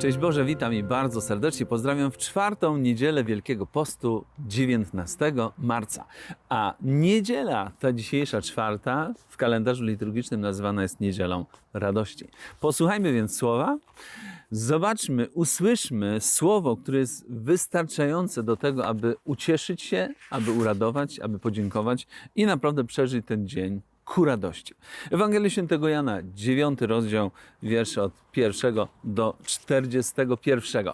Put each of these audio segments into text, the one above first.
Szczęść Boże, witam i bardzo serdecznie pozdrawiam w czwartą niedzielę Wielkiego Postu 19 marca. A niedziela, ta dzisiejsza czwarta, w kalendarzu liturgicznym nazywana jest Niedzielą Radości. Posłuchajmy więc słowa, zobaczmy, usłyszmy słowo, które jest wystarczające do tego, aby ucieszyć się, aby uradować, aby podziękować i naprawdę przeżyć ten dzień ku radości. Ewangelia Świętego Jana, 9 rozdział, wiersze od 1 do 41.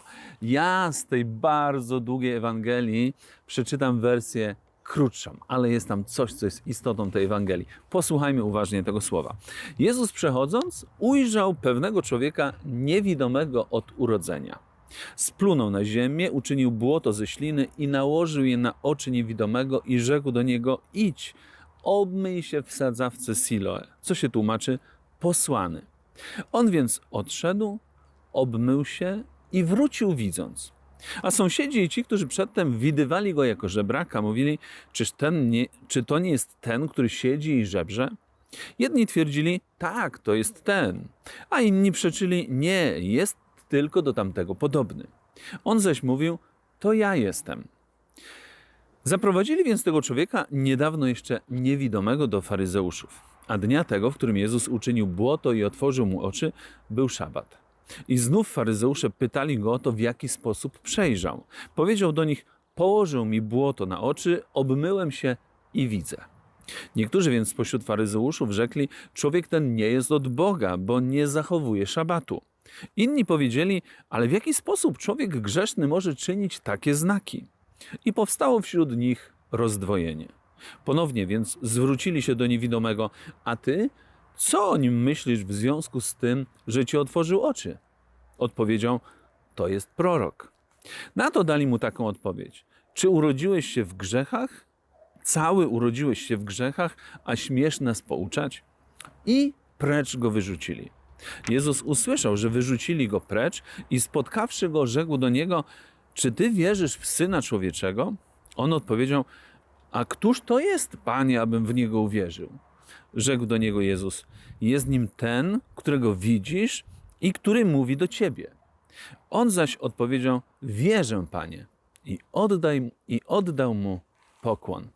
Ja z tej bardzo długiej Ewangelii przeczytam wersję krótszą, ale jest tam coś, co jest istotą tej Ewangelii. Posłuchajmy uważnie tego słowa. Jezus przechodząc, ujrzał pewnego człowieka niewidomego od urodzenia. Splunął na ziemię, uczynił błoto ze śliny i nałożył je na oczy niewidomego i rzekł do niego: Idź, obmyj się w sadzawce Siloe, co się tłumaczy posłany. On więc odszedł, obmył się i wrócił widząc. A sąsiedzi i ci, którzy przedtem widywali go jako żebraka, mówili, czyż ten nie, czy to nie jest ten, który siedzi i żebrze? Jedni twierdzili, tak, to jest ten, a inni przeczyli, nie, jest tylko do tamtego podobny. On zaś mówił, to ja jestem. Zaprowadzili więc tego człowieka, niedawno jeszcze niewidomego, do faryzeuszów. A dnia tego, w którym Jezus uczynił błoto i otworzył mu oczy, był szabat. I znów faryzeusze pytali go o to, w jaki sposób przejrzał. Powiedział do nich: Położył mi błoto na oczy, obmyłem się i widzę. Niektórzy więc spośród faryzeuszów rzekli: Człowiek ten nie jest od Boga, bo nie zachowuje szabatu. Inni powiedzieli: Ale w jaki sposób człowiek grzeszny może czynić takie znaki? I powstało wśród nich rozdwojenie. Ponownie więc zwrócili się do niewidomego: A ty, co o nim myślisz w związku z tym, że ci otworzył oczy? Odpowiedział: To jest prorok. Na to dali mu taką odpowiedź: Czy urodziłeś się w grzechach? Cały urodziłeś się w grzechach, a śmiesz nas pouczać? I precz go wyrzucili. Jezus usłyszał, że wyrzucili go precz i spotkawszy go, rzekł do niego: Czy ty wierzysz w syna człowieczego? On odpowiedział: A któż to jest, panie, abym w niego uwierzył? Rzekł do niego Jezus: Jest nim ten, którego widzisz i który mówi do ciebie. On zaś odpowiedział: Wierzę, panie, i, oddaj, i oddał mu pokłon.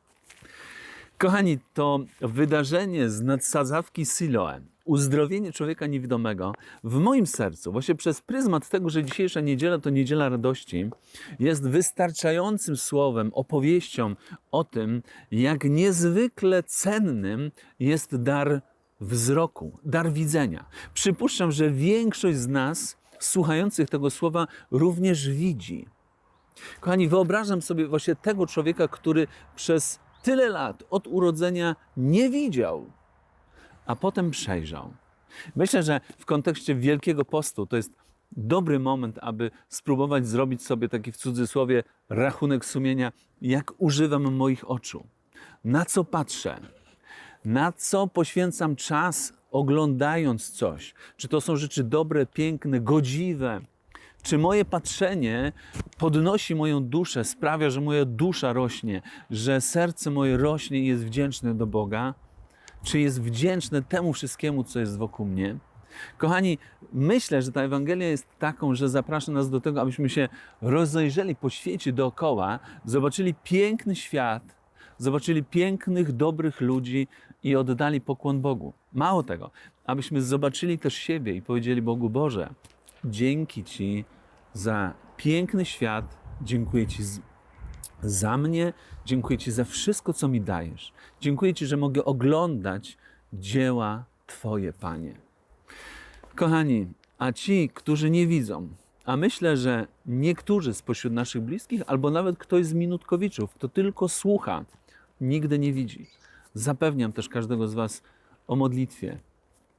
Kochani, to wydarzenie z nadsadzawki Siloe, uzdrowienie człowieka niewidomego, w moim sercu, właśnie przez pryzmat tego, że dzisiejsza niedziela to niedziela radości, jest wystarczającym słowem, opowieścią o tym, jak niezwykle cennym jest dar wzroku, dar widzenia. Przypuszczam, że większość z nas, słuchających tego słowa, również widzi. Kochani, wyobrażam sobie właśnie tego człowieka, który przez tyle lat od urodzenia nie widział, a potem przejrzał. Myślę, że w kontekście Wielkiego Postu to jest dobry moment, aby spróbować zrobić sobie taki w cudzysłowie rachunek sumienia, jak używam moich oczu, na co patrzę, na co poświęcam czas oglądając coś. Czy to są rzeczy dobre, piękne, godziwe, czy moje patrzenie podnosi moją duszę, sprawia, że moja dusza rośnie, że serce moje rośnie i jest wdzięczne do Boga? Czy jest wdzięczne temu wszystkiemu, co jest wokół mnie? Kochani, myślę, że ta Ewangelia jest taką, że zaprasza nas do tego, abyśmy się rozejrzeli po świecie dookoła, zobaczyli piękny świat, zobaczyli pięknych, dobrych ludzi i oddali pokłon Bogu. Mało tego, abyśmy zobaczyli też siebie i powiedzieli Bogu: Boże, dzięki Ci za piękny świat, dziękuję Ci za mnie, dziękuję Ci za wszystko, co mi dajesz. Dziękuję Ci, że mogę oglądać dzieła Twoje, Panie. Kochani, a ci, którzy nie widzą, a myślę, że niektórzy spośród naszych bliskich, albo nawet ktoś z minutkowiczów, kto tylko słucha, nigdy nie widzi. Zapewniam też każdego z Was o modlitwie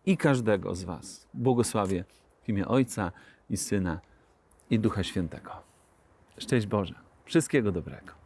i każdego z Was. Błogosławię w imię Ojca i Syna i Ducha Świętego. Szczęść Boże. Wszystkiego dobrego.